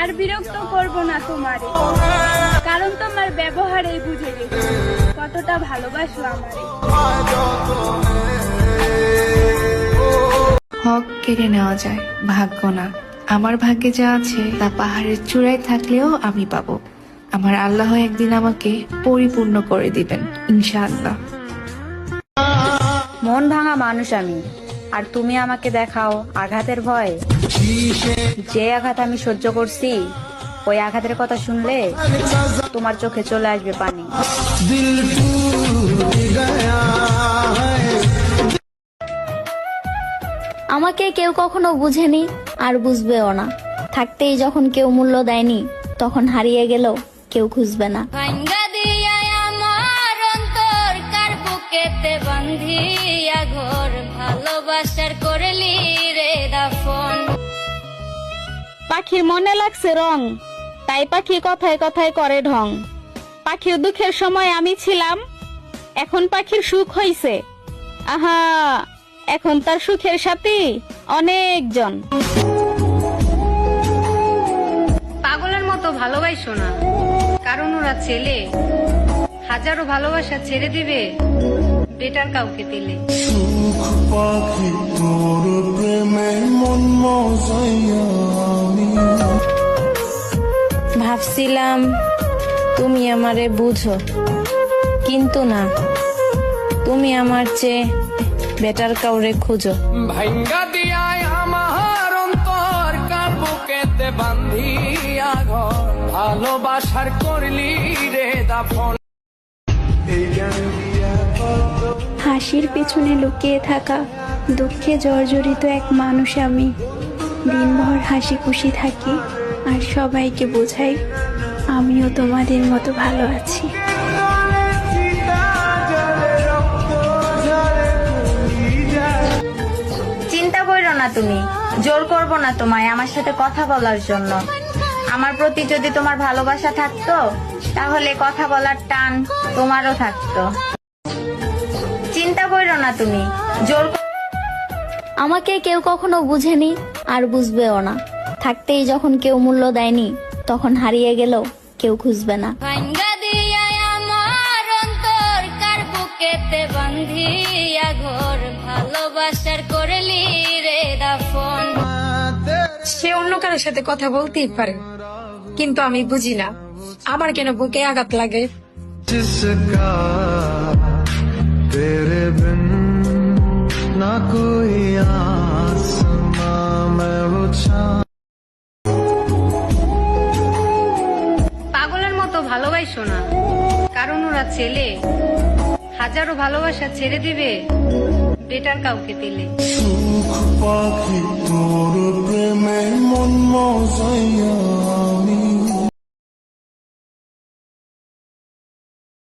আর বিরক্ত করব না তোমারে। কারণ তোমার ব্যবহারেই বুঝে গেছি কতটা ভালোবাসো আমারে। হক কেড়ে নেওয়া যায় ভাগ্য না। আমার ভাগ্যে যা আছে তা পাহাড়ের চূড়ায় থাকলেও আমি পাবো। আমার আল্লাহ একদিন আমাকে পরিপূর্ণ করে দিবেন ইনশাআল্লাহ। মন ভাঙা মানুষ আমি। আর তুমি আমাকে দেখাও আঘাতের ভয়। যে আঘাত আমি সহ্য করছি ওই আঘাতের কথা শুনলে তোমার চোখে চলে আসবে পানি। আমাকে কেউ কখনো বুঝেনি আর বুঝবেও না। থাকতেই যখন কেউ মূল্য দেয়নি তখন হারিয়ে গেল কেউ খুঁজবে না। পাখির মনে লাগছে রং। তাই পাখি কথায় কথায় করে ঢং। পাখির দুঃখের সময় আমি ছিলাম। এখন পাখির সুখ হইছে। আহা এখন তার সুখের সাথী অনেকজন। পাগলের মতো ভালোবাসো না। কারণ ওরা ছেলে। হাজারো ভালোবাসা ছেড়ে দিবে। বেটার কাউকে দিলে। পাখি তোর প্রেমে মন মজাইয়া ভাবছিলাম তুমি আমারে বুঝো। কিন্তু না তুমি আমার চেয়ে বেটার কাউরে খুঁজো। ভাঙ্গা দিয়ায় আমার অন্তর বান্ধিয়া ঘর। ভালোবাসার করলি রে দাফন। হাসির পেছনে লুকিয়ে থাকা দুঃখে জর্জরিত এক মানুষ আমি। দিনভর হাসি খুশি থাকি। আর সবাইকে বোঝাই আমিও তোমাদের মতো ভালো আছি। চিন্তা করো না তুমি জোর করব না তোমায় আমার সাথে কথা বলার জন্য। আমার প্রতি যদি তোমার ভালোবাসা থাকতো তাহলে কথা বলার টান তোমারও থাকতো। চিন্তা করো না তুমি জোর আমাকে কেউ কখনো বুঝেনি আর বুঝবেও না। থাকতেই যখন কেউ মূল্য দেয়নি তখন হারিয়ে গেল কেউ খুঁজবে না। ভালোবাসার করলি রে সে অন্য কারোর সাথে কথা বলতেই পারে কিন্তু আমি বুঝি না আমার কেন বুকে আঘাত লাগে? না ভালোবাসো না। কারণ ওরা ছেলে। হাজারো ভালোবাসা ছেড়ে দিবে বেটার কাউকে দিলে সুখ পাখি তোর প্রেমে মন মজাইয়া।